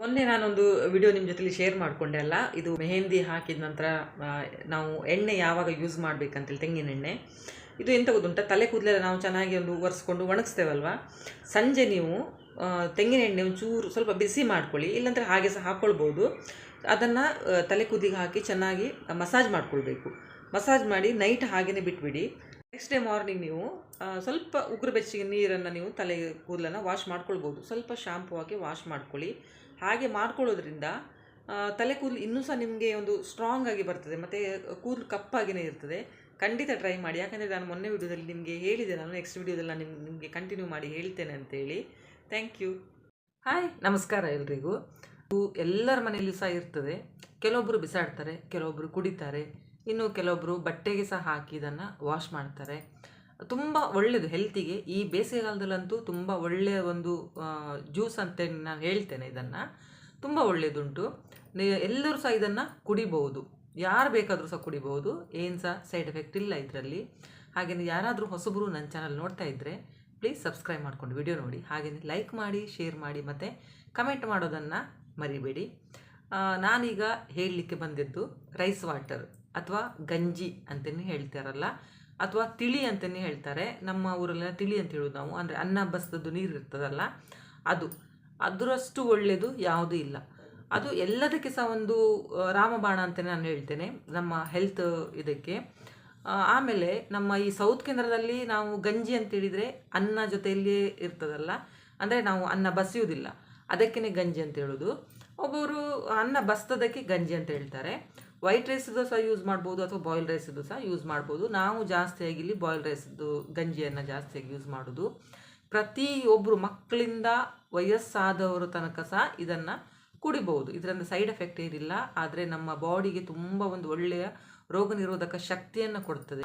ಮೊನ್ನೆ ನಾನೊಂದು ವಿಡಿಯೋ ನಿಮ್ಮ ಜೊತೆಲಿ ಶೇರ್ ಮಾಡಿಕೊಂಡೆ ಅಲ್ಲ. ಇದು ಮೆಹೆಂದಿ ಹಾಕಿದ ನಂತರ ನಾವು ಎಣ್ಣೆ ಯಾವಾಗ ಯೂಸ್ ಮಾಡಬೇಕಂತೇಳಿ, ತೆಂಗಿನ ಎಣ್ಣೆ. ಇದು ಎಂತ ಗೊತ್ತುಂಟ? ತಲೆ ಕೂದಲೆಲ್ಲ ನಾವು ಚೆನ್ನಾಗಿ ಒಂದು ಒರೆಸ್ಕೊಂಡು ಒಣಗಿಸ್ತೇವಲ್ವ? ಸಂಜೆ ನೀವು ತೆಂಗಿನ ಎಣ್ಣೆ ಒಂಚೂರು ಸ್ವಲ್ಪ ಬಿಸಿ ಮಾಡ್ಕೊಳ್ಳಿ, ಇಲ್ಲಾಂದರೆ ಹಾಗೆ ಸಹ ಹಾಕ್ಕೊಳ್ಬೋದು ಅದನ್ನು ತಲೆ ಕೂದಿಗೆ ಹಾಕಿ ಚೆನ್ನಾಗಿ ಮಸಾಜ್ ಮಾಡ್ಕೊಳ್ಬೇಕು. ಮಸಾಜ್ ಮಾಡಿ ನೈಟ್ ಹಾಗೆಯೇ ಬಿಟ್ಬಿಡಿ. ನೆಕ್ಸ್ಟ್ ಡೇ ಮಾರ್ನಿಂಗ್ ನೀವು ಸ್ವಲ್ಪ ಉಗುರು ಬೆಚ್ಚಗೆ ನೀರನ್ನು ನೀವು ತಲೆ ಕೂದಲನ್ನು ವಾಶ್ ಮಾಡ್ಕೊಳ್ಬೋದು. ಸ್ವಲ್ಪ ಶಾಂಪು ಹಾಕಿ ವಾಶ್ ಮಾಡ್ಕೊಳ್ಳಿ. ಹಾಗೆ ಮಾಡ್ಕೊಳ್ಳೋದ್ರಿಂದ ತಲೆ ಕೂದಲು ಇನ್ನೂ ಸಹ ನಿಮಗೆ ಒಂದು ಸ್ಟ್ರಾಂಗ್ ಆಗಿ ಬರ್ತದೆ. ಮತ್ತು ಕೂದಲು ಕಪ್ಪಾಗಿಯೇ ಇರ್ತದೆ. ಖಂಡಿತ ಟ್ರೈ ಮಾಡಿ. ಯಾಕಂದರೆ ನಾನು ಮೊನ್ನೆ ವಿಡಿಯೋದಲ್ಲಿ ನಿಮಗೆ ಹೇಳಿದೆ. ನಾನು ನೆಕ್ಸ್ಟ್ ವಿಡಿಯೋದಲ್ಲಿ ನಾನು ನಿಮ್ಗೆ ನಿಮಗೆ ಕಂಟಿನ್ಯೂ ಮಾಡಿ ಹೇಳ್ತೇನೆ ಅಂತೇಳಿ. ಥ್ಯಾಂಕ್ ಯು ಹಾಯ್ ನಮಸ್ಕಾರ ಎಲ್ರಿಗೂ. ಎಲ್ಲರ ಮನೆಯಲ್ಲೂ ಸಹ ಇರ್ತದೆ. ಕೆಲವೊಬ್ಬರು ಬಿಸಾಡ್ತಾರೆ ಕೆಲವೊಬ್ಬರು ಕುಡಿತಾರೆ. ಇನ್ನು ಕೆಲವೊಬ್ಬರು ಬಟ್ಟೆಗೆ ಸಹ ಹಾಕಿ ಇದನ್ನು ವಾಶ್ ಮಾಡ್ತಾರೆ. ತುಂಬ ಒಳ್ಳೆಯದು ಹೆಲ್ತಿಗೆ ಈ ಬೇಸಿಗೆಗಾಲದಲ್ಲಂತೂ ತುಂಬ ಒಳ್ಳೆಯ ಒಂದು ಜ್ಯೂಸ್ ಅಂತ ನಾನು ಹೇಳ್ತೇನೆ ಇದನ್ನು. ತುಂಬ ಒಳ್ಳೆಯದುಂಟು ಎಲ್ಲರೂ ಸಹ ಇದನ್ನು ಕುಡಿಬಹುದು. ಯಾರು ಬೇಕಾದರೂ ಸಹ ಕುಡಿಬಹುದು. ಏನು ಸಹ ಸೈಡ್ ಎಫೆಕ್ಟ್ ಇಲ್ಲ ಇದರಲ್ಲಿ. ಹಾಗೆಯೇ ಯಾರಾದರೂ ಹೊಸಬರು ನನ್ನ ಚಾನಲ್ ನೋಡ್ತಾ ಇದ್ದರೆ ಪ್ಲೀಸ್ ಸಬ್ಸ್ಕ್ರೈಬ್ ಮಾಡ್ಕೊಂಡು ವಿಡಿಯೋ ನೋಡಿ. ಹಾಗೆಯೇ ಲೈಕ್ ಮಾಡಿ ಶೇರ್ ಮಾಡಿ, ಮತ್ತು ಕಮೆಂಟ್ ಮಾಡೋದನ್ನು ಮರಿಬೇಡಿ. ನಾನೀಗ ಹೇಳಲಿಕ್ಕೆ ಬಂದಿದ್ದು ರೈಸ್ ವಾಟರ್ ಅಥವಾ ಗಂಜಿ ಅಂತಲೇ ಹೇಳ್ತಾರಲ್ಲ. ಅಥವಾ ತಿಳಿ ಅಂತಲೇ ಹೇಳ್ತಾರೆ. ನಮ್ಮ ಊರಲ್ಲೆಲ್ಲ ತಿಳಿ ಅಂತ ಹೇಳೋದು ನಾವು. ಅಂದರೆ ಅನ್ನ ಬಸ್ತದ್ದು ನೀರು ಇರ್ತದಲ್ಲ, ಅದು. ಅದರಷ್ಟು ಒಳ್ಳೆಯದು ಯಾವುದೂ ಇಲ್ಲ. ಅದು ಎಲ್ಲದಕ್ಕೆ ಸಹ ಒಂದು ರಾಮಬಾಣ ಅಂತಲೇ ನಾನು ಹೇಳ್ತೇನೆ, ನಮ್ಮ ಹೆಲ್ತ್ ಇದಕ್ಕೆ. ಆಮೇಲೆ ನಮ್ಮ ಈ ಸೌತ್ ಕೇಂದ್ರದಲ್ಲಿ ನಾವು ಗಂಜಿ ಅಂತ ಹೇಳಿದರೆ ಅನ್ನ ಜೊತೆಯಲ್ಲಿಯೇ ಇರ್ತದಲ್ಲ. ಅಂದರೆ ನಾವು ಅನ್ನ ಬಸಿಯುವುದಿಲ್ಲ. ಅದಕ್ಕೇ ಗಂಜಿ ಅಂತ ಹೇಳೋದು. ಒಬ್ಬರು ಅನ್ನ ಬಸ್ತದಕ್ಕೆ ಗಂಜಿ ಅಂತ ಹೇಳ್ತಾರೆ. ವೈಟ್ ರೈಸ್ದು ಸಹ ಯೂಸ್ ಮಾಡ್ಬೋದು ಅಥವಾ ಬಾಯ್ಲ್ ರೈಸ್ದು ಸಹ ಯೂಸ್ ಮಾಡ್ಬೋದು. ನಾವು ಜಾಸ್ತಿಯಾಗಿ ಇಲ್ಲಿ ಬಾಯ್ಲ್ ರೈಸ್ದು ಗಂಜಿಯನ್ನು ಜಾಸ್ತಿಯಾಗಿ ಯೂಸ್ ಮಾಡೋದು. ಪ್ರತಿಯೊಬ್ಬರು ಮಕ್ಕಳಿಂದ ವಯಸ್ಸಾದವರ ತನಕ ಸಹ ಇದನ್ನು ಕುಡಿಬಹುದು ಇದರಿಂದ ಸೈಡ್ ಎಫೆಕ್ಟ್ ಏನಿಲ್ಲ, ಆದರೆ ನಮ್ಮ ಬಾಡಿಗೆ ತುಂಬ ಒಂದು ಒಳ್ಳೆಯ ರೋಗ ನಿರೋಧಕ ಶಕ್ತಿಯನ್ನು ಕೊಡ್ತದೆ.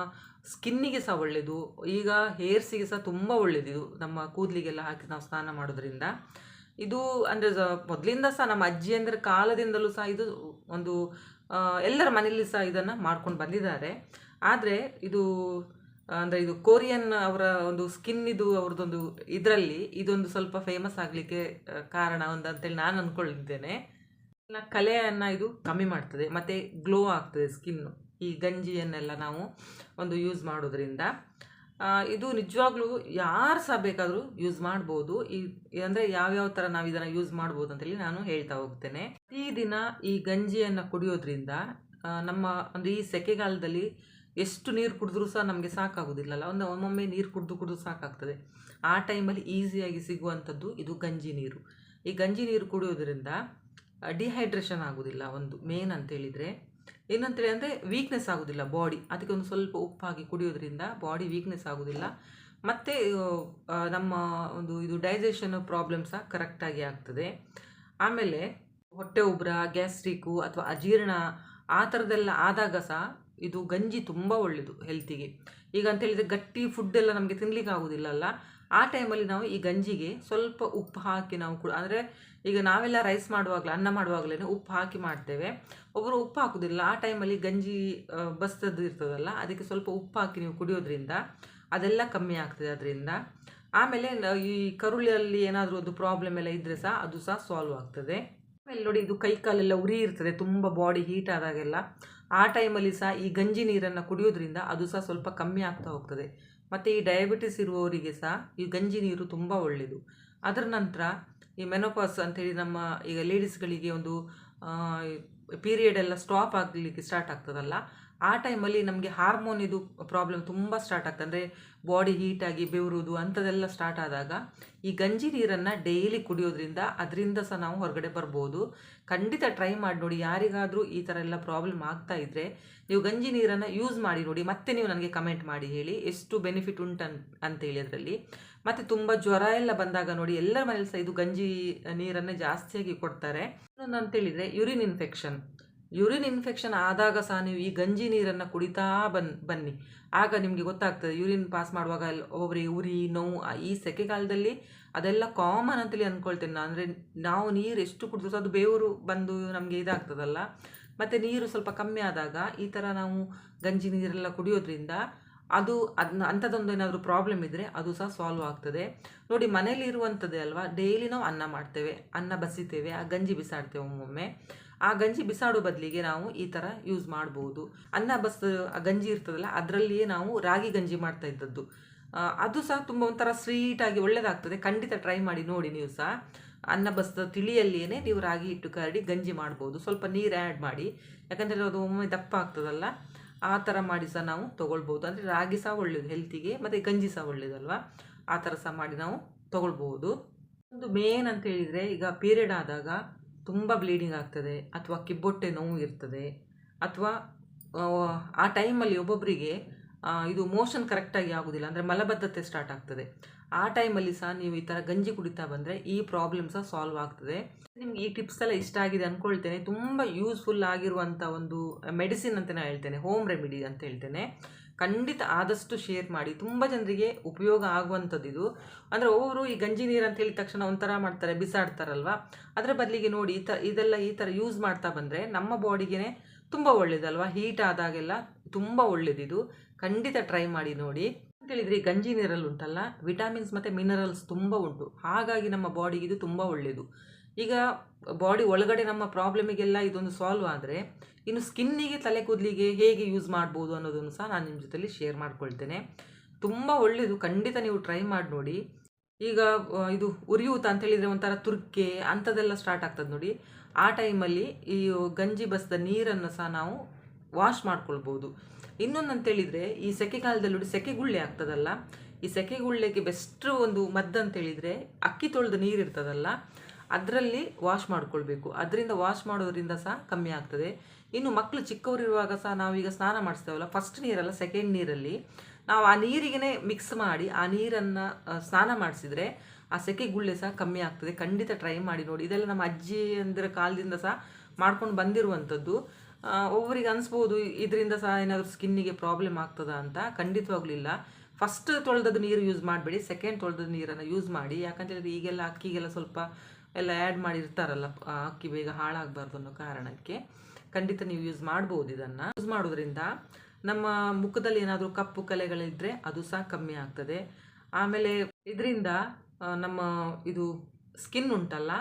ಸ್ಕಿನ್ನಿಗೆ ಸಹ ಒಳ್ಳೆಯದು ಈಗ ಹೇರ್ಸಿಗೆ ಸಹ ತುಂಬ ಒಳ್ಳೆಯದು ಇದು ನಮ್ಮ ಕೂದಲಿಗೆಲ್ಲ ಹಾಕಿ ನಾವು ಸ್ನಾನ ಮಾಡೋದ್ರಿಂದ. ಇದು ಅಂದರೆ ಮೊದಲಿಂದ ಸಹ ನಮ್ಮ ಅಜ್ಜಿ ಅಂದರೆ ಕಾಲದಿಂದಲೂ ಸಹ ಇದು ಒಂದು ಎಲ್ಲರ ಮನೆಯಲ್ಲಿ ಸಹ ಇದನ್ನು ಮಾಡ್ಕೊಂಡು ಬಂದಿದ್ದಾರೆ. ಆದರೆ ಇದು ಅಂದರೆ ಇದು ಕೊರಿಯನ್ ಅವರ ಒಂದು ಸ್ಕಿನ್ ಇದು ಅವ್ರದ್ದೊಂದು ಇದರಲ್ಲಿ ಇದೊಂದು ಸ್ವಲ್ಪ ಫೇಮಸ್ ಆಗಲಿಕ್ಕೆ ಕಾರಣ ಒಂದು ಅಂತೇಳಿ ನಾನು ಅಂದ್ಕೊಂಡಿದ್ದೇನೆ ಕಲೆಯನ್ನು ಇದು ಕಮ್ಮಿ ಮಾಡ್ತದೆ, ಮತ್ತು ಗ್ಲೋ ಆಗ್ತದೆ ಸ್ಕಿನ್ನು ಈ ಗಂಜಿಯನ್ನೆಲ್ಲ ನಾವು ಒಂದು ಯೂಸ್ ಮಾಡೋದ್ರಿಂದ. ಇದು ನಿಜವಾಗ್ಲೂ ಯಾರು ಸಹ ಬೇಕಾದರೂ ಯೂಸ್ ಮಾಡ್ಬೋದು. ಈ ಅಂದರೆ ಯಾವ್ಯಾವ ಥರ ನಾವು ಇದನ್ನು ಯೂಸ್ ಮಾಡ್ಬೋದು ಅಂತೇಳಿ ನಾನು ಹೇಳ್ತಾ ಹೋಗ್ತೇನೆ. ಪ್ರತಿದಿನ ಈ ಗಂಜಿಯನ್ನು ಕುಡಿಯೋದ್ರಿಂದ ನಮ್ಮ ಅಂದರೆ ಈ ಸೆಕೆಗಾಲದಲ್ಲಿ ಎಷ್ಟು ನೀರು ಕುಡಿದ್ರೂ ಸಹ ನಮಗೆ ಸಾಕಾಗೋದಿಲ್ಲಲ್ಲ. ಒಂದು ಒಮ್ಮೊಮ್ಮೆ ನೀರು ಕುಡಿದು ಕುಡಿದು ಸಾಕಾಗ್ತದೆ. ಆ ಟೈಮಲ್ಲಿ ಈಸಿಯಾಗಿ ಸಿಗುವಂಥದ್ದು ಇದು ಗಂಜಿ ನೀರು. ಈ ಗಂಜಿ ನೀರು ಕುಡಿಯೋದ್ರಿಂದ ಡಿಹೈಡ್ರೇಷನ್ ಆಗೋದಿಲ್ಲ ಒಂದು ಮೇನ್ ಅಂತೇಳಿದರೆ. ಏನಂತೇಳಿ ಅಂದರೆ ವೀಕ್ನೆಸ್ ಆಗೋದಿಲ್ಲ ಬಾಡಿ ಅದಕ್ಕೆ ಒಂದು ಸ್ವಲ್ಪ ಉಪ್ಪು ಹಾಕಿ ಕುಡಿಯೋದ್ರಿಂದ ಬಾಡಿ ವೀಕ್ನೆಸ್ ಆಗೋದಿಲ್ಲ. ಮತ್ತು ನಮ್ಮ ಒಂದು ಇದು ಡೈಜೆಷನ್ ಪ್ರಾಬ್ಲಮ್ ಸಹ ಕರೆಕ್ಟಾಗಿ ಆಗ್ತದೆ. ಆಮೇಲೆ ಹೊಟ್ಟೆ ಉಬ್ರ ಗ್ಯಾಸ್ಟ್ರಿಕ್ಕು ಅಥವಾ ಅಜೀರ್ಣ ಆ ಥರದ್ದೆಲ್ಲ ಆದಾಗ ಸಹ ಇದು ಗಂಜಿ ತುಂಬ ಒಳ್ಳೆಯದು ಹೆಲ್ತಿಗೆ ಈಗ ಅಂತ ಹೇಳಿದರೆ ಗಟ್ಟಿ ಫುಡ್ ಎಲ್ಲ ನಮಗೆ ಆಗೋದಿಲ್ಲ ಆಗೋದಿಲ್ಲಲ್ಲ ಆ ಟೈಮಲ್ಲಿ ನಾವು ಈ ಗಂಜಿಗೆ ಸ್ವಲ್ಪ ಉಪ್ಪು ಹಾಕಿ ನಾವು ಕೂಡ, ಅಂದರೆ ಈಗ ನಾವೆಲ್ಲ ರೈಸ್ ಮಾಡುವಾಗಲೇ ಅನ್ನ ಮಾಡುವಾಗಲೇ ಉಪ್ಪು ಹಾಕಿ ಮಾಡ್ತೇವೆ. ಒಬ್ಬರು ಉಪ್ಪು ಹಾಕೋದಿಲ್ಲ. ಆ ಟೈಮಲ್ಲಿ ಗಂಜಿ ಬಸ್ತದ್ದು ಇರ್ತದಲ್ಲ, ಅದಕ್ಕೆ ಸ್ವಲ್ಪ ಉಪ್ಪು ಹಾಕಿ ನೀವು ಕುಡಿಯೋದ್ರಿಂದ ಅದೆಲ್ಲ ಕಮ್ಮಿ ಆಗ್ತದೆ ಅದರಿಂದ. ಆಮೇಲೆ ಈ ಕರುಳಿಯಲ್ಲಿ ಏನಾದರೂ ಒಂದು ಪ್ರಾಬ್ಲಮ್ ಎಲ್ಲ ಇದ್ದರೆ ಸಹ ಅದು ಸಹ ಸಾಲ್ವ್ ಆಗ್ತದೆ. ಆಮೇಲೆ ನೋಡಿ, ಇದು ಕೈ ಕಾಲೆಲ್ಲ ಉರಿ ಇರ್ತದೆ, ತುಂಬ ಬಾಡಿ ಹೀಟ್ ಆದಾಗೆಲ್ಲ. ಆ ಟೈಮಲ್ಲಿ ಸಹ ಈ ಗಂಜಿ ನೀರನ್ನು ಕುಡಿಯೋದ್ರಿಂದ ಅದು ಸಹ ಸ್ವಲ್ಪ ಕಮ್ಮಿ ಆಗ್ತಾ ಹೋಗ್ತದೆ. ಮತ್ತು ಈ ಡಯಾಬಿಟಿಸ್ ಇರುವವರಿಗೆ ಸಹ ಈ ಗಂಜಿ ನೀರು ತುಂಬ ಒಳ್ಳೆಯದು ಅದರ ನಂತರ ಈ ಮೆನೋಪಾಸ್ ಅಂತೇಳಿ ನಮ್ಮ ಈಗ ಲೇಡೀಸ್ಗಳಿಗೆ ಒಂದು ಪೀರಿಯಡ್ ಎಲ್ಲ ಸ್ಟಾಪ್ ಆಗಲಿಕ್ಕೆ ಸ್ಟಾರ್ಟ್ ಆಗ್ತದಲ್ಲ, ಆ ಟೈಮಲ್ಲಿ ನಮಗೆ ಹಾರ್ಮೋನ್ ಇದು ಪ್ರಾಬ್ಲಮ್ ತುಂಬ ಸ್ಟಾರ್ಟ್ ಆಗ್ತದೆ. ಅಂದರೆ ಬಾಡಿ ಹೀಟಾಗಿ ಬೆವರುವುದು ಅಂಥದ್ದೆಲ್ಲ ಸ್ಟಾರ್ಟ್ ಆದಾಗ ಈ ಗಂಜಿ ನೀರನ್ನು ಡೈಲಿ ಕುಡಿಯೋದ್ರಿಂದ ಅದರಿಂದ ಸಹ ನಾವು ಹೊರಗಡೆ ಬರ್ಬೋದು. ಖಂಡಿತ ಟ್ರೈ ಮಾಡಿ ನೋಡಿ, ಯಾರಿಗಾದರೂ ಈ ಥರ ಎಲ್ಲ ಪ್ರಾಬ್ಲಮ್ ಆಗ್ತಾ ಇದ್ದರೆ ನೀವು ಗಂಜಿ ನೀರನ್ನು ಯೂಸ್ ಮಾಡಿ ನೋಡಿ, ಮತ್ತೆ ನೀವು ನನಗೆ ಕಮೆಂಟ್ ಮಾಡಿ ಹೇಳಿ, ಎಷ್ಟು ಬೆನಿಫಿಟ್ ಉಂಟು ಅಂತ ಅಂತೇಳಿ ಅದರಲ್ಲಿ. ಮತ್ತು ತುಂಬ ಜ್ವರ ಎಲ್ಲ ಬಂದಾಗ ನೋಡಿ ಎಲ್ಲರ ಮನೇಲಿ ಸಹ ಇದು ಗಂಜಿ ನೀರನ್ನೇ ಜಾಸ್ತಿಯಾಗಿ ಕೊಡ್ತಾರೆ. ಇನ್ನೊಂದು ಅಂತೇಳಿದರೆ ಯುರಿನ್ ಇನ್ಫೆಕ್ಷನ್. ಯುರಿನ್ ಇನ್ಫೆಕ್ಷನ್ ಆದಾಗ ಸಹ ನೀವು ಈ ಗಂಜಿ ನೀರನ್ನು ಕುಡಿತಾ ಬನ್, ಬನ್ನಿ. ಆಗ ನಿಮಗೆ ಗೊತ್ತಾಗ್ತದೆ ಯೂರಿನ್ ಪಾಸ್ ಮಾಡುವಾಗ ಒಬ್ಬರಿಗೆ ಉರಿ, ನೋವು ಈ ಸೆಕೆಗಾಲದಲ್ಲಿ ಅದೆಲ್ಲ ಕಾಮನ್ ಅಂತೇಳಿ ಅಂದ್ಕೊಳ್ತೇನೆ ನಾನು. ಅಂದರೆ ನಾವು ನೀರು ಎಷ್ಟು ಕುಡಿದ್ರು ಅದು ಬೇವರು ಬಂದು ನಮಗೆ ಇದಾಗ್ತದಲ್ಲ. ಮತ್ತು ನೀರು ಸ್ವಲ್ಪ ಕಮ್ಮಿ ಆದಾಗ ಈ ಥರ ನಾವು ಗಂಜಿ ನೀರೆಲ್ಲ ಕುಡಿಯೋದ್ರಿಂದ ಅದು ಅದನ್ನ ಅಂಥದ್ದೊಂದು ಏನಾದರೂ ಪ್ರಾಬ್ಲಮ್ ಇದ್ದರೆ ಅದು ಸಹ ಸಾಲ್ವ್ ಆಗ್ತದೆ. ನೋಡಿ ಮನೇಲಿ ಇರುವಂಥದ್ದೇ ಅಲ್ವಾ ಡೈಲಿ ನಾವು ಅನ್ನ ಮಾಡ್ತೇವೆ, ಅನ್ನ ಬಸಿತೇವೆ, ಆ ಗಂಜಿ ಬಿಸಾಡ್ತೇವೆ ಒಮ್ಮೊಮ್ಮೆ. ಆ ಗಂಜಿ ಬಿಸಾಡೋ ಬದಲಿಗೆ ನಾವು ಈ ಥರ ಯೂಸ್ ಮಾಡ್ಬೋದು. ಅನ್ನ ಬಸ್ ಆ ಗಂಜಿ ಇರ್ತದಲ್ಲ, ಅದರಲ್ಲಿಯೇ ನಾವು ರಾಗಿ ಗಂಜಿ ಮಾಡ್ತಾ ಇದ್ದದ್ದು. ಅದು ಸಹ ತುಂಬ ಒಂಥರ ಸ್ವೀಟಾಗಿ ಒಳ್ಳೆಯದಾಗ್ತದೆ ಖಂಡಿತ ಟ್ರೈ ಮಾಡಿ ನೋಡಿ ನೀವು ಸಹ. ಅನ್ನ ಬಸ್ದ ತಿಳಿಯಲ್ಲಿಯೇ ನೀವು ರಾಗಿ ಹಿಟ್ಟು ಕರಡಿ ಗಂಜಿ ಮಾಡ್ಬೋದು. ಸ್ವಲ್ಪ ನೀರು ಆ್ಯಡ್ ಮಾಡಿ. ಯಾಕಂದರೆ ಅದು ಒಮ್ಮೆ ದಪ್ಪ ಆಗ್ತದಲ್ಲ. ಆ ಥರ ಮಾಡಿ ಸಹ ನಾವು ತೊಗೊಳ್ಬೋದು ಅಂದರೆ ರಾಗಿ ಸಹ ಒಳ್ಳೆಯದು ಹೆಲ್ತಿಗೆ ಮತ್ತು ಗಂಜಿ ಸಹ ಒಳ್ಳೆಯದಲ್ವಾ ಆ ಥರ ಸಹ ಮಾಡಿ ನಾವು ತೊಗೊಳ್ಬೋದು ಒಂದು ಮೇನ್ ಅಂತ ಹೇಳಿದರೆ ಈಗ ಪೀರಿಯಡ್ ಆದಾಗ ತುಂಬ ಬ್ಲೀಡಿಂಗ್ ಆಗ್ತದೆ, ಅಥವಾ ಕಿಬ್ಬೊಟ್ಟೆ ನೋವು ಇರ್ತದೆ, ಅಥವಾ, ಆ ಟೈಮಲ್ಲಿ ಒಬ್ಬೊಬ್ಬರಿಗೆ ಇದು ಮೋಷನ್ ಕರೆಕ್ಟಾಗಿ ಆಗೋದಿಲ್ಲ. ಅಂದರೆ ಮಲಬದ್ಧತೆ ಸ್ಟಾರ್ಟ್ ಆಗ್ತದೆ. ಆ ಟೈಮಲ್ಲಿ ಸಹ ನೀವು ಈ ಥರ ಗಂಜಿ ಕುಡಿತಾ ಬಂದರೆ ಈ ಪ್ರಾಬ್ಲಮ್ ಸಹ ಸಾಲ್ವ್ ಆಗ್ತದೆ. ನಿಮ್ಗೆ ಈ ಟಿಪ್ಸ್ ಎಲ್ಲ ಇಷ್ಟ ಆಗಿದೆ ಅಂದ್ಕೊಳ್ತೇನೆ ತುಂಬ ಯೂಸ್ಫುಲ್ ಆಗಿರುವಂಥ ಒಂದು ಮೆಡಿಸಿನ್ ಅಂತ ನಾನು ಹೇಳ್ತೇನೆ. ಹೋಮ್ ರೆಮಿಡಿ ಅಂತ ಹೇಳ್ತೇನೆ. ಖಂಡಿತ ಆದಷ್ಟು ಶೇರ್ ಮಾಡಿ. ತುಂಬ ಜನರಿಗೆ ಉಪಯೋಗ ಆಗುವಂಥದ್ದು ಇದು. ಅಂದರೆ ಒಬ್ಬರು ಈ ಗಂಜಿ ನೀರು ಅಂತ ಹೇಳಿದ ತಕ್ಷಣ ಒಂಥರ ಮಾಡ್ತಾರೆ, ಬಿಸಾಡ್ತಾರಲ್ವ? ಅದರ ಬದಲಿಗೆ ನೋಡಿ ಈ ಥರ ಇದೆಲ್ಲ ಈ ಥರ ಯೂಸ್ ಮಾಡ್ತಾ ಬಂದರೆ ನಮ್ಮ ಬಾಡಿಗೆ ತುಂಬ ಒಳ್ಳೆಯದಲ್ವ ಹೀಟ್ ಆದಾಗೆಲ್ಲ ತುಂಬ ಒಳ್ಳೆಯದಿದು ಖಂಡಿತ ಟ್ರೈ ಮಾಡಿ ನೋಡಿ. ಈ ಗಂಜಿ ನೀರಲ್ಲಿ ಉಂಟಲ್ಲ, ವಿಟಮಿನ್ಸ್ ಮತ್ತು ಮಿನರಲ್ಸ್ ತುಂಬ ಉಂಟು. ಹಾಗಾಗಿ ನಮ್ಮ ಬಾಡಿಗೆ ಇದು ತುಂಬ ಒಳ್ಳೆಯದು ಈಗ ಬಾಡಿ ಒಳಗಡೆ ನಮ್ಮ ಪ್ರಾಬ್ಲಮಿಗೆಲ್ಲ ಇದೊಂದು ಸಾಲ್ವ್ ಆದರೆ, ಇನ್ನು ಸ್ಕಿನ್ನಿಗೆ ತಲೆ ಕೂದಲಿಗೆ ಹೇಗೆ ಯೂಸ್ ಮಾಡ್ಬೋದು ಅನ್ನೋದನ್ನು ಸಹ ನಾನು ನಿಮ್ಮ ಜೊತೆಲಿ ಶೇರ್ ಮಾಡ್ಕೊಳ್ತೇನೆ. ತುಂಬ ಒಳ್ಳೆಯದು ಖಂಡಿತ ನೀವು ಟ್ರೈ ಮಾಡಿ ನೋಡಿ. ಈಗ ಇದು ಉರಿಯೂತ ಅಂತ ಹೇಳಿದರೆ ಒಂಥರ ತುರ್ಕೆ ಅಂಥದ್ದೆಲ್ಲ ಸ್ಟಾರ್ಟ್ ಆಗ್ತದೆ ನೋಡಿ. ಆ ಟೈಮಲ್ಲಿ ಈ ಗಂಜಿ ಬಸ್ದ ನೀರನ್ನು ಸಹ ನಾವು ವಾಶ್ ಮಾಡ್ಕೊಳ್ಬೋದು. ಇನ್ನೊಂದು ಅಂತೇಳಿದರೆ, ಈ ಸೆಕೆಗಾಲದಲ್ಲಿ ನೋಡಿ ಸೆಕೆಗುಳ್ಳೆ ಆಗ್ತದಲ್ಲ? ಈ ಸೆಕೆಗುಳ್ಳೆಗೆ ಬೆಸ್ಟ್ ಒಂದು ಮದ್ದು ಅಂತ ಹೇಳಿದರೆ ಅಕ್ಕಿ ತೊಳೆದ ನೀರು ಇರ್ತದಲ್ಲ, ಅದರಲ್ಲಿ ವಾಶ್ ಮಾಡ್ಕೊಳ್ಬೇಕು. ಅದರಿಂದ ವಾಶ್ ಮಾಡೋದ್ರಿಂದ ಸಹ ಕಮ್ಮಿ ಆಗ್ತದೆ. ಇನ್ನು ಮಕ್ಕಳು ಚಿಕ್ಕವರಿರುವಾಗ ಸಹ ನಾವೀಗ ಸ್ನಾನ ಮಾಡಿಸ್ತೇವಲ್ಲ ಫಸ್ಟ್ ನೀರಲ್ಲ ಸೆಕೆಂಡ್ ನೀರಲ್ಲಿ. ನಾವು ಆ ನೀರಿಗೆ ಮಿಕ್ಸ್ ಮಾಡಿ, ಆ ನೀರನ್ನು ಸ್ನಾನ ಮಾಡಿಸಿದ್ರೆ ಆ ಸೆಕೆ ಗುಳ್ಳೆ ಸಹ ಕಮ್ಮಿ ಆಗ್ತದೆ. ಖಂಡಿತ ಟ್ರೈ ಮಾಡಿ ನೋಡಿ. ಇದೆಲ್ಲ ನಮ್ಮ ಅಜ್ಜಿ ಕಾಲದಿಂದ ಸಹ ಮಾಡ್ಕೊಂಡು ಬಂದಿರುವಂಥದ್ದು ಒಬ್ಬರಿಗೆ ಅನಿಸ್ಬೋದು ಇದರಿಂದ ಸಹ ಏನಾದರೂ ಸ್ಕಿನ್ನಿಗೆ ಪ್ರಾಬ್ಲಮ್ ಆಗ್ತದ ಅಂತ ಖಂಡಿತವಾಗ್ಲಿಲ್ಲ. ಫಸ್ಟ್ ತೊಳೆದದ್ದು ನೀರು ಯೂಸ್ ಮಾಡಬೇಡಿ ಸೆಕೆಂಡ್ ತೊಳೆದ ನೀರನ್ನು ಯೂಸ್ ಮಾಡಿ. ಯಾಕಂತೇಳಿದ್ರೆ ಈಗೆಲ್ಲ ಅಕ್ಕಿಗೆಲ್ಲ ಸ್ವಲ್ಪ ಎಲ್ಲ ಆ್ಯಡ್ ಮಾಡಿರ್ತಾರಲ್ಲ ಅಕ್ಕಿ ಬೇಗ ಹಾಳಾಗಬಾರ್ದು ಅನ್ನೋ ಕಾರಣಕ್ಕೆ ಖಂಡಿತ ನೀವು ಯೂಸ್ ಮಾಡ್ಬೋದು ಇದನ್ನು. ಯೂಸ್ ಮಾಡೋದ್ರಿಂದ ನಮ್ಮ ಮುಖದಲ್ಲಿ ಏನಾದರೂ ಕಪ್ಪು ಕಲೆಗಳಿದ್ದರೆ ಅದು ಸಹ ಕಮ್ಮಿ ಆಗ್ತದೆ. ಆಮೇಲೆ ಇದರಿಂದ ನಮ್ಮ ಇದು ಸ್ಕಿನ್ ಉಂಟಲ್ಲ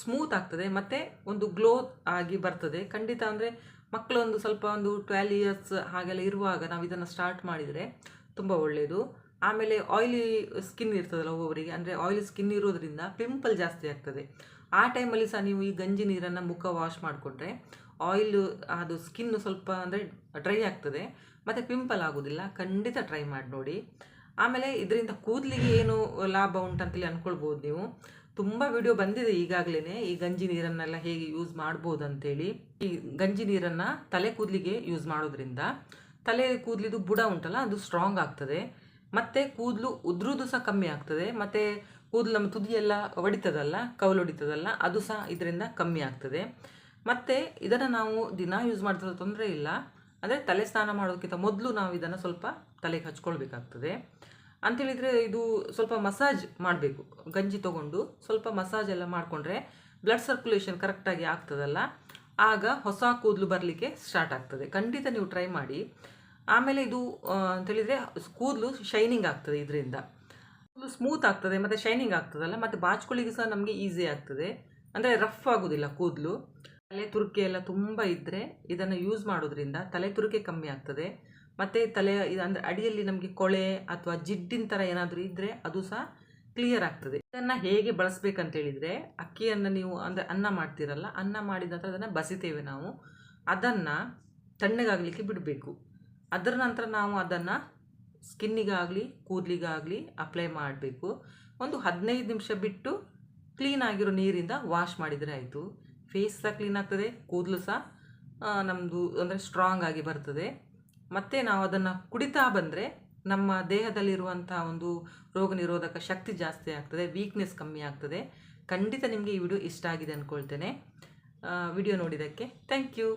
ಸ್ಮೂತ್ ಆಗ್ತದೆ, ಮತ್ತು ಒಂದು ಗ್ಲೋ ಆಗಿ ಬರ್ತದೆ. ಖಂಡಿತ ಅಂದರೆ ಮಕ್ಕಳು ಒಂದು ಸ್ವಲ್ಪ ಒಂದು ಟ್ವೆಲ್ ಇಯರ್ಸ್ ಹಾಗೆಲ್ಲ ಇರುವಾಗ ನಾವು ಇದನ್ನು ಸ್ಟಾರ್ಟ್ ಮಾಡಿದರೆ ತುಂಬ ಒಳ್ಳೆಯದು ಆಮೇಲೆ ಆಯಿಲಿ ಸ್ಕಿನ್ ಇರ್ತದಲ್ಲ ಒಬ್ಬೊಬ್ಬರಿಗೆ, ಅಂದರೆ ಆಯಿಲಿ ಸ್ಕಿನ್ ಇರೋದ್ರಿಂದ ಪಿಂಪಲ್ ಜಾಸ್ತಿ ಆಗ್ತದೆ. ಆ ಟೈಮಲ್ಲಿ ಸಹ ನೀವು ಈ ಗಂಜಿ ನೀರನ್ನು ಮುಖ ವಾಶ್ ಮಾಡಿಕೊಂಡ್ರೆ ಆಯಿಲ್ ಅದು ಸ್ಕಿನ್ ಸ್ವಲ್ಪ ಅಂದರೆ ಡ್ರೈ ಆಗ್ತದೆ. ಮತ್ತು ಪಿಂಪಲ್ ಆಗೋದಿಲ್ಲ, ಖಂಡಿತ ಟ್ರೈ ಮಾಡಿ ನೋಡಿ. ಆಮೇಲೆ ಇದರಿಂದ ಕೂದಲಿಗೆ ಏನು ಲಾಭ ಉಂಟಂತೇಳಿ ಅಂದ್ಕೊಳ್ಬೋದು ನೀವು. ತುಂಬ ವಿಡಿಯೋ ಬಂದಿದೆ ಈಗಾಗಲೇ ಈ ಗಂಜಿ ನೀರನ್ನೆಲ್ಲ ಹೇಗೆ ಯೂಸ್ ಮಾಡ್ಬೋದು ಅಂತೇಳಿ ಈ ಗಂಜಿ ನೀರನ್ನು ತಲೆ ಕೂದಲಿಗೆ ಯೂಸ್ ಮಾಡೋದ್ರಿಂದ ತಲೆ ಕೂದಲಿದು ಬುಡ ಉಂಟಲ್ಲ, ಅದು ಸ್ಟ್ರಾಂಗ್ ಆಗ್ತದೆ. ಮತ್ತು ಕೂದಲು ಉದುರೋದು ಸಹ ಕಮ್ಮಿ ಆಗ್ತದೆ. ಮತ್ತು ಕೂದಲು ನಮ್ಮ ತುದಿಯೆಲ್ಲ ಒಡಿತದಲ್ಲ ಕೌಲು ಹೊಡಿತದಲ್ಲ ಅದು ಸಹ ಇದರಿಂದ ಕಮ್ಮಿ ಆಗ್ತದೆ. ಮತ್ತು ಇದನ್ನು ನಾವು ದಿನ ಯೂಸ್ ಮಾಡ್ತಿರೋ ತೊಂದರೆ ಇಲ್ಲ. ಅಂದರೆ ತಲೆ ಸ್ನಾನ ಮಾಡೋದಕ್ಕಿಂತ ಮೊದಲು ನಾವು ಇದನ್ನು ಸ್ವಲ್ಪ ತಲೆಗೆ ಹಚ್ಕೊಳ್ಬೇಕಾಗ್ತದೆ. ಅಂತೇಳಿದರೆ ಇದು ಸ್ವಲ್ಪ ಮಸಾಜ್ ಮಾಡಬೇಕು. ಗಂಜಿ ತೊಗೊಂಡು ಸ್ವಲ್ಪ ಮಸಾಜ್ ಎಲ್ಲ ಮಾಡಿಕೊಂಡ್ರೆ ಬ್ಲಡ್ ಸರ್ಕ್ಯುಲೇಷನ್ ಕರೆಕ್ಟಾಗಿ ಆಗ್ತದಲ್ಲ? ಆಗ ಹೊಸ ಕೂದಲು ಬರಲಿಕ್ಕೆ ಸ್ಟಾರ್ಟ್ ಆಗ್ತದೆ. ಖಂಡಿತ ನೀವು ಟ್ರೈ ಮಾಡಿ. ಆಮೇಲೆ ಇದು ಅಂತೇಳಿದರೆ ಕೂದಲು ಶೈನಿಂಗ್ ಆಗ್ತದೆ ಇದರಿಂದ. ಕೂದಲು ಸ್ಮೂತ್ ಆಗ್ತದೆ, ಮತ್ತು ಶೈನಿಂಗ್ ಆಗ್ತದಲ್ಲ, ಮತ್ತು ಬಾಚ್ಕೊಳ್ಳಿಗೆ ಸಹ ನಮಗೆ ಈಸಿ ಆಗ್ತದೆ. ಅಂದರೆ ರಫ್ ಆಗೋದಿಲ್ಲ ಕೂದಲು. ತಲೆ ತುರುಕೆ ಎಲ್ಲ ತುಂಬ ಇದ್ದರೆ ಇದನ್ನು ಯೂಸ್ ಮಾಡೋದ್ರಿಂದ ತಲೆ ತುರುಕೆ ಕಮ್ಮಿ ಆಗ್ತದೆ. ಮತ್ತು ತಲೆ ಇದು ಅಂದರೆ ಅಡಿಯಲ್ಲಿ ನಮಗೆ ಕೊಳೆ ಅಥವಾ ಜಿಡ್ಡಿನ ಥರ ಏನಾದರೂ ಇದ್ದರೆ ಅದು ಸಹ ಕ್ಲಿಯರ್ ಆಗ್ತದೆ. ಇದನ್ನು ಹೇಗೆ ಬಳಸ್ಬೇಕಂತ ಹೇಳಿದರೆ ಅಕ್ಕಿಯನ್ನು ನೀವು ಅಂದರೆ ಅನ್ನ ಮಾಡ್ತೀರಲ್ಲ, ಅನ್ನ ಮಾಡಿದ ನಂತರ ಅದನ್ನು ಬಸಿತೇವೆ ನಾವು. ಅದನ್ನು ತಣ್ಣಗಾಗಲಿಕ್ಕೆ ಬಿಡಬೇಕು. ಅದರ ನಂತರ ನಾವು ಅದನ್ನು ಸ್ಕಿನ್ನಿಗಾಗಲಿ, ಕೂದಲಿಗಾಗಲಿ ಅಪ್ಲೈ ಮಾಡಬೇಕು. ಒಂದು ಹದಿನೈದು ನಿಮಿಷ ಬಿಟ್ಟು ಕ್ಲೀನ್ ಆಗಿರೋ ನೀರಿಂದ ವಾಶ್ ಮಾಡಿದರೆ ಆಯಿತು. ಫೇಸ್ ಸಹ ಕ್ಲೀನ್ ಆಗ್ತದೆ, ಕೂದಲು ಸಹ ನಮ್ಮದು ಅಂದರೆ ಸ್ಟ್ರಾಂಗ್ ಆಗಿ ಬರ್ತದೆ. ಮತ್ತು ನಾವು ಅದನ್ನು ಕುಡಿತಾ ಬಂದರೆ ನಮ್ಮ ದೇಹದಲ್ಲಿರುವಂಥ ಒಂದು ರೋಗ ನಿರೋಧಕ ಶಕ್ತಿ ಜಾಸ್ತಿ ಆಗ್ತದೆ ವೀಕ್ನೆಸ್ ಕಮ್ಮಿ ಆಗ್ತದೆ. ಖಂಡಿತ ನಿಮಗೆ ಈ ವಿಡಿಯೋ ಇಷ್ಟ ಆಗಿದೆ ಅಂದ್ಕೊಳ್ತೇನೆ ವಿಡಿಯೋ ನೋಡಿದ್ದಕ್ಕೆ ಥ್ಯಾಂಕ್ ಯು